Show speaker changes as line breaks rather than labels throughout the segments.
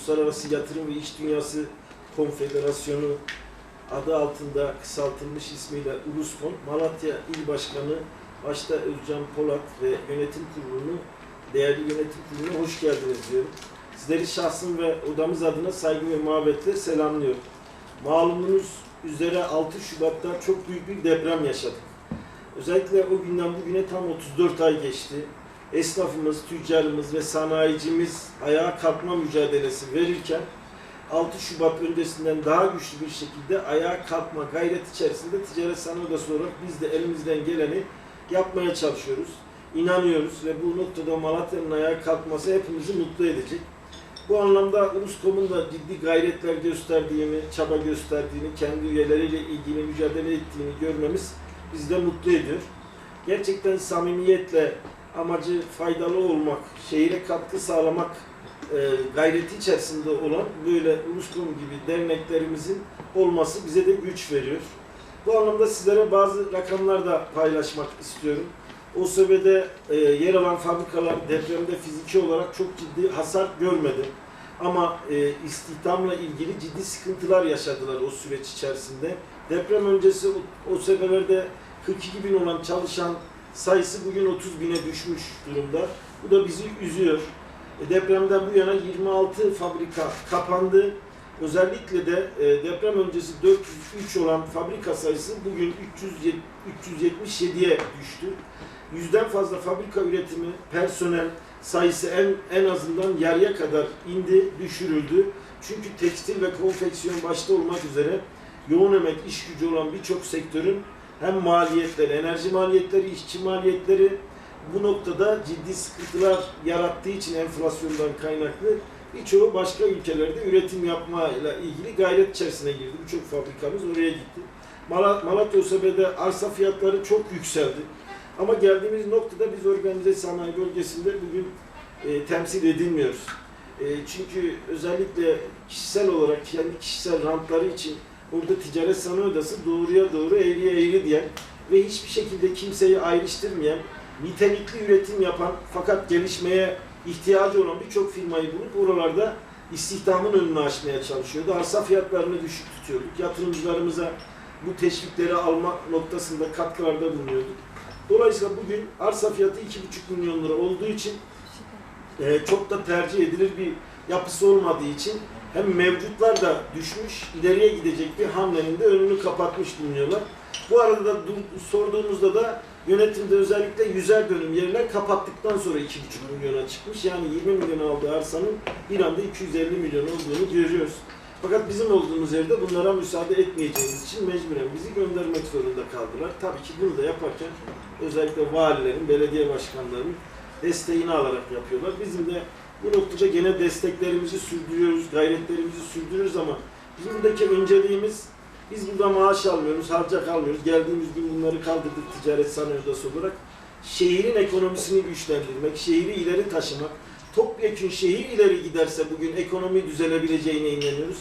Uluslararası Yatırım ve İş Dünyası Konfederasyonu adı altında kısaltılmış ismiyle Uluskom, Malatya İl Başkanı başta Özcan Polat ve yönetim kurulunu, değerli yönetim kuruluna hoş geldiniz diyorum. Sizleri şahsım ve odamız adına saygı ve muhabbetle selamlıyorum. Malumunuz üzere 6 Şubat'ta çok büyük bir deprem yaşadık. Özellikle o günden bugüne tam 34 ay geçti. Esnafımız, tüccarımız ve sanayicimiz ayağa kalkma mücadelesi verirken 6 Şubat öncesinden daha güçlü bir şekilde ayağa kalkma gayret içerisinde Ticaret Sanayi Odası olarak biz de elimizden geleni yapmaya çalışıyoruz. İnanıyoruz ve bu noktada Malatya'nın ayağa kalkması hepimizi mutlu edecek. Bu anlamda Uluskom'un da ciddi gayretler gösterdiğini, çaba gösterdiğini, kendi üyeleriyle ilgili mücadele ettiğini görmemiz bizi de mutlu ediyor. Gerçekten samimiyetle amacı faydalı olmak, şehire katkı sağlamak e, gayreti içerisinde olan böyle Uluskom gibi derneklerimizin olması bize de güç veriyor. Bu anlamda sizlere bazı rakamlar da paylaşmak istiyorum. OSB'de e, yer alan fabrikalar depremde fiziki olarak çok ciddi hasar görmedi. Ama e, istihdamla ilgili ciddi sıkıntılar yaşadılar o süreç içerisinde. Deprem öncesi o- OSB'lerde 42 bin olan çalışan sayısı bugün 30 bine düşmüş durumda. Bu da bizi üzüyor. E, Depremden bu yana 26 fabrika kapandı. Özellikle de e, deprem öncesi 403 olan fabrika sayısı bugün 300 377'ye düştü. Yüzden fazla fabrika üretimi, personel sayısı en en azından yarıya kadar indi, düşürüldü. Çünkü tekstil ve konfeksiyon başta olmak üzere yoğun emek, iş gücü olan birçok sektörün hem maliyetleri, enerji maliyetleri, işçi maliyetleri bu noktada ciddi sıkıntılar yarattığı için enflasyondan kaynaklı birçoğu başka ülkelerde üretim yapmayla ilgili gayret içerisine girdi. Birçok fabrikamız oraya gitti. Malat- Malatya OSB'de arsa fiyatları çok yükseldi. Ama geldiğimiz noktada biz organize sanayi bölgesinde bugün e, temsil edilmiyoruz. E, çünkü özellikle kişisel olarak kendi kişisel rantları için burada ticaret sanayi odası doğruya doğru eğriye eğri diyen ve hiçbir şekilde kimseyi ayrıştırmayan, nitelikli üretim yapan fakat gelişmeye ihtiyacı olan birçok firmayı bulup oralarda istihdamın önünü açmaya çalışıyordu. Arsa fiyatlarını düşük tutuyorduk. Yatırımcılarımıza bu teşvikleri alma noktasında katkılarda bulunuyorduk. Dolayısıyla bugün arsa fiyatı 2,5 milyon lira olduğu için e, çok da tercih edilir bir yapısı olmadığı için hem mevcutlar da düşmüş, ileriye gidecek bir hamlenin de önünü kapatmış bulunuyorlar. Bu arada da du- sorduğumuzda da yönetimde özellikle yüzer dönüm yerler kapattıktan sonra 2,5 milyona çıkmış. Yani 20 milyon aldığı arsanın bir anda 250 milyon olduğunu görüyoruz. Fakat bizim olduğumuz yerde bunlara müsaade etmeyeceğimiz için mecburen bizi göndermek zorunda kaldılar. Tabii ki bunu da yaparken özellikle valilerin, belediye başkanlarının desteğini alarak yapıyorlar. Bizim de bu noktada gene desteklerimizi sürdürüyoruz, gayretlerimizi sürdürüyoruz ama bizim buradaki önceliğimiz biz burada maaş almıyoruz, harcak almıyoruz. Geldiğimiz gün bunları kaldırdık ticaret sanayi odası olarak. Şehrin ekonomisini güçlendirmek, şehri ileri taşımak, topyekun şehir ileri giderse bugün ekonomi düzelebileceğine inanıyoruz.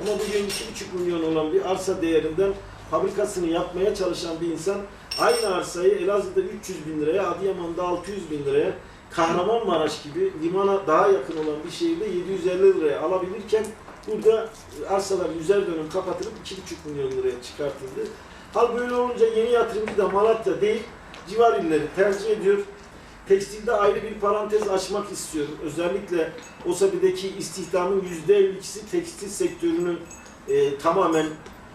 Ama bugün 2,5 milyon olan bir arsa değerinden fabrikasını yapmaya çalışan bir insan aynı arsayı Elazığ'da 300 bin liraya, Adıyaman'da 600 bin liraya, Kahramanmaraş gibi limana daha yakın olan bir şehirde 750 liraya alabilirken burada arsalar yüzer dönüm kapatılıp 2,5 milyon liraya çıkartıldı. Hal böyle olunca yeni yatırımcı da Malatya değil, civar illeri tercih ediyor. Tekstilde ayrı bir parantez açmak istiyorum. Özellikle OSABİ'deki istihdamın %52'si tekstil sektörünün e, tamamen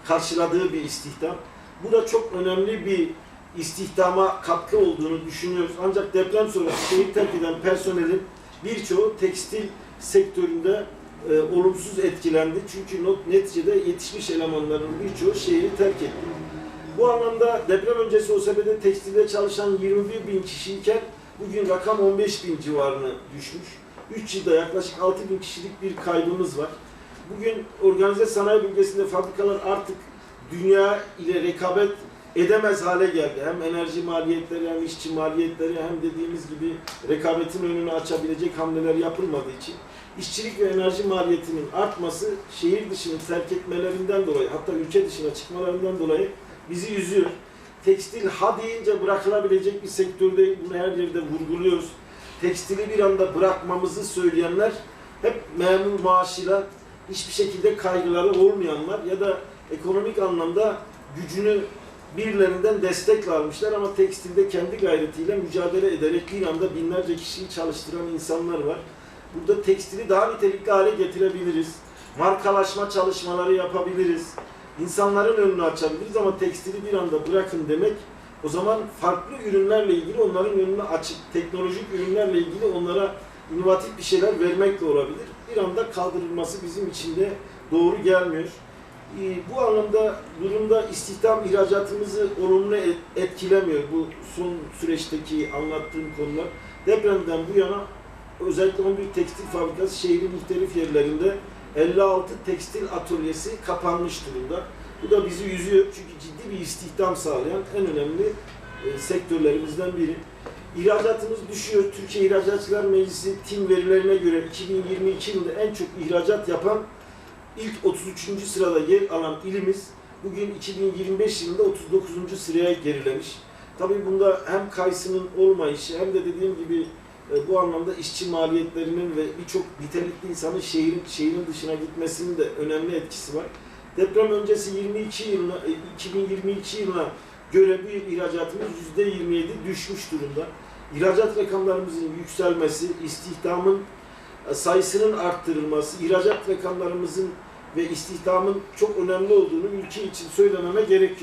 karşıladığı bir istihdam. Bu da çok önemli bir istihdama katkı olduğunu düşünüyoruz. Ancak deprem sonrası şehir terk eden personelin birçoğu tekstil sektöründe e, olumsuz etkilendi. Çünkü not, neticede yetişmiş elemanların birçoğu şehri terk etti. Bu anlamda deprem öncesi OSB'de tekstilde çalışan 21 bin kişiyken bugün rakam 15 bin civarına düşmüş. 3 yılda yaklaşık 6 bin kişilik bir kaybımız var. Bugün organize sanayi bölgesinde fabrikalar artık dünya ile rekabet edemez hale geldi. Hem enerji maliyetleri hem işçi maliyetleri hem dediğimiz gibi rekabetin önünü açabilecek hamleler yapılmadığı için işçilik ve enerji maliyetinin artması şehir dışını terk etmelerinden dolayı hatta ülke dışına çıkmalarından dolayı bizi üzüyor. Tekstil ha deyince bırakılabilecek bir sektör değil. Bunu her yerde vurguluyoruz. Tekstili bir anda bırakmamızı söyleyenler hep memur maaşıyla hiçbir şekilde kaygıları olmayanlar ya da ekonomik anlamda gücünü birilerinden destek almışlar ama tekstilde kendi gayretiyle mücadele ederek bir anda binlerce kişiyi çalıştıran insanlar var. Burada tekstili daha nitelikli hale getirebiliriz. Markalaşma çalışmaları yapabiliriz. İnsanların önünü açabiliriz ama tekstili bir anda bırakın demek o zaman farklı ürünlerle ilgili onların önünü açıp teknolojik ürünlerle ilgili onlara inovatif bir şeyler vermekle olabilir. Bir anda kaldırılması bizim için de doğru gelmiyor. Ee, Bu anlamda durumda istihdam ihracatımızı olumlu et- etkilemiyor bu son süreçteki anlattığım konular. Depremden bu yana özellikle 11 tekstil fabrikası şehrin muhtelif yerlerinde 56 tekstil atölyesi kapanmış durumda. Bu da bizi üzüyor çünkü ciddi bir istihdam sağlayan en önemli e, sektörlerimizden biri. İhracatımız düşüyor. Türkiye İhracatçılar Meclisi TİM verilerine göre 2022 yılında en çok ihracat yapan ilk 33. sırada yer alan ilimiz bugün 2025 yılında 39. sıraya gerilemiş. Tabii bunda hem kayısının olmayışı hem de dediğim gibi e, bu anlamda işçi maliyetlerinin ve birçok nitelikli insanın şehrin şehrin dışına gitmesinin de önemli etkisi var. Deprem öncesi 22 yılına, e, 2022 yılına göre bu yıl ihracatımız %27 düşmüş durumda. İhracat rakamlarımızın yükselmesi, istihdamın e, sayısının arttırılması, ihracat rakamlarımızın ve istihdamın çok önemli olduğunu ülke için söylememe gerek.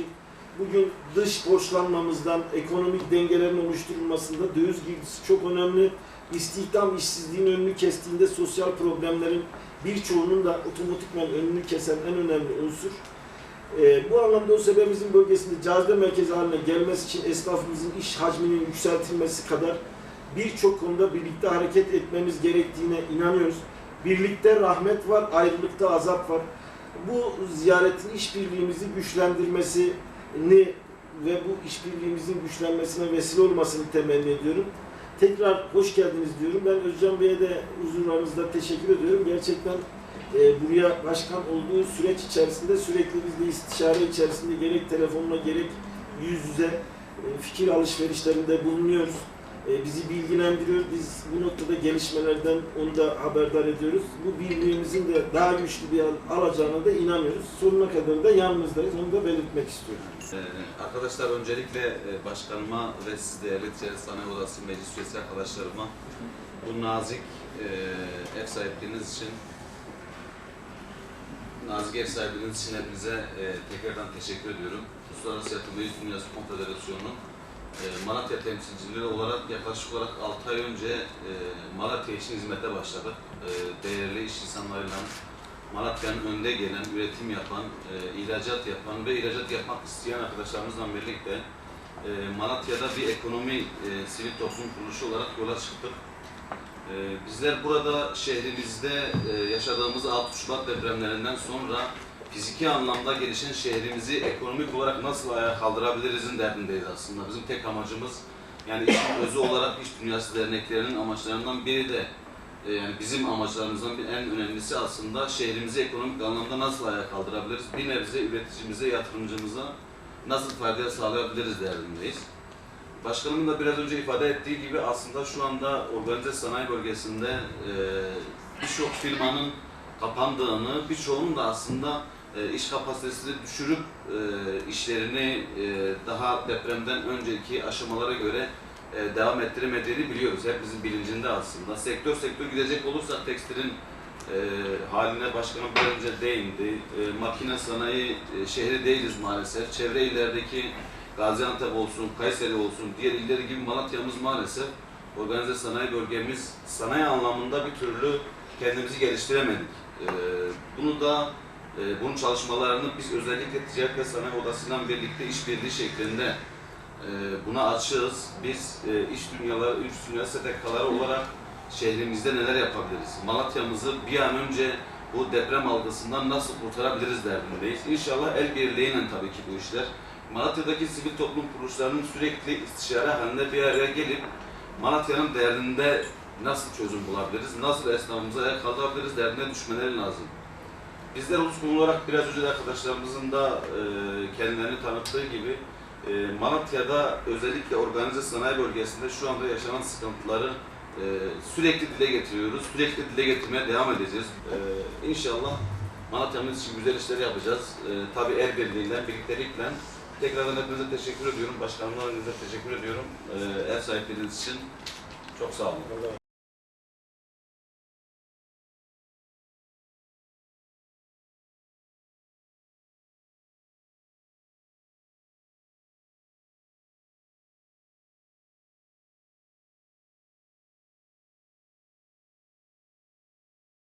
Bugün dış borçlanmamızdan, ekonomik dengelerin oluşturulmasında döviz girdisi çok önemli. İstihdam işsizliğin önünü kestiğinde sosyal problemlerin birçoğunun da otomatikman önünü kesen en önemli unsur. Ee, bu anlamda o sebebimizin bölgesinde cazibe merkezi haline gelmesi için esnafımızın iş hacminin yükseltilmesi kadar birçok konuda birlikte hareket etmemiz gerektiğine inanıyoruz. Birlikte rahmet var, ayrılıkta azap var. Bu ziyaretin işbirliğimizi güçlendirmesini ve bu işbirliğimizin güçlenmesine vesile olmasını temenni ediyorum. Tekrar hoş geldiniz diyorum. Ben Özcan Bey'e de huzurlarınızda teşekkür ediyorum. Gerçekten e, buraya başkan olduğu süreç içerisinde sürekli bizle istişare içerisinde gerek telefonla gerek yüz yüze e, fikir alışverişlerinde bulunuyoruz. E, bizi bilgilendiriyor. Biz bu noktada gelişmelerden onu da haberdar ediyoruz. Bu birliğimizin de daha güçlü bir al- alacağına da inanıyoruz. Sonuna kadar da yanınızdayız. Onu da belirtmek istiyorum.
Ee, arkadaşlar öncelikle e, başkanıma ve siz değerli Ticaret Sanayi Odası meclis üyesi arkadaşlarıma bu nazik e, ev sahipliğiniz için nazik ev sahipliğiniz için hepinize e, tekrardan teşekkür ediyorum. Uluslararası Yatırım İş Dünyası Konfederasyonu e, Malatya temsilcileri olarak yaklaşık olarak 6 ay önce e, Malatya için hizmete başladık. E, değerli iş insanlarıyla Malatya'nın önde gelen, üretim yapan, e, ihracat yapan ve ihracat yapmak isteyen arkadaşlarımızla birlikte e, Malatya'da bir ekonomi sivil toplum kuruluşu olarak yola çıktık. Bizler burada şehrimizde yaşadığımız 6 Şubat depremlerinden sonra fiziki anlamda gelişen şehrimizi ekonomik olarak nasıl ayağa kaldırabilirizin derdindeyiz aslında. Bizim tek amacımız yani işin özü olarak iş dünyası derneklerinin amaçlarından biri de e, yani bizim amaçlarımızdan en önemlisi aslında şehrimizi ekonomik anlamda nasıl ayağa kaldırabiliriz? Bir nebze üreticimize, yatırımcımıza nasıl fayda sağlayabiliriz derdindeyiz. Başkanımın da biraz önce ifade ettiği gibi aslında şu anda organize sanayi bölgesinde e, birçok firmanın kapandığını, birçoğunun da aslında e, iş kapasitesini düşürüp e, işlerini e, daha depremden önceki aşamalara göre e, devam ettiremediğini biliyoruz. Hepimizin bilincinde aslında. Sektör sektör gidecek olursak tekstilin haline başkanım biraz önce değindi. E, makine sanayi şehri değiliz maalesef. Çevre illerdeki Gaziantep olsun, Kayseri olsun, diğer illeri gibi Malatya'mız maalesef organize sanayi bölgemiz sanayi anlamında bir türlü kendimizi geliştiremedik. Bunu da e, bunun çalışmalarını biz özellikle Ticaret ve Sanayi Odası'yla birlikte işbirliği şeklinde e, buna açığız. Biz e, iş dünyaları, iş dünyası STK'ları olarak şehrimizde neler yapabiliriz? Malatya'mızı bir an önce bu deprem algısından nasıl kurtarabiliriz derdindeyiz. İnşallah el birliğiyle tabii ki bu işler. Malatya'daki sivil toplum kuruluşlarının sürekli istişare halinde bir araya gelip Malatya'nın derdinde nasıl çözüm bulabiliriz, nasıl esnafımıza ayağa kaldırabiliriz derdine düşmeleri lazım. Bizler Uluskum olarak biraz önce arkadaşlarımızın da e, kendilerini tanıttığı gibi e, Malatya'da özellikle organize sanayi bölgesinde şu anda yaşanan sıkıntıları e, sürekli dile getiriyoruz. Sürekli dile getirmeye devam edeceğiz. E, inşallah Malatya'mız için güzel işler yapacağız. E, tabii el birliğiyle, birliktelikle. Tekrardan hepinize teşekkür ediyorum. Başkanlarınıza teşekkür ediyorum. E, ev sahipleriniz için çok sağ olun.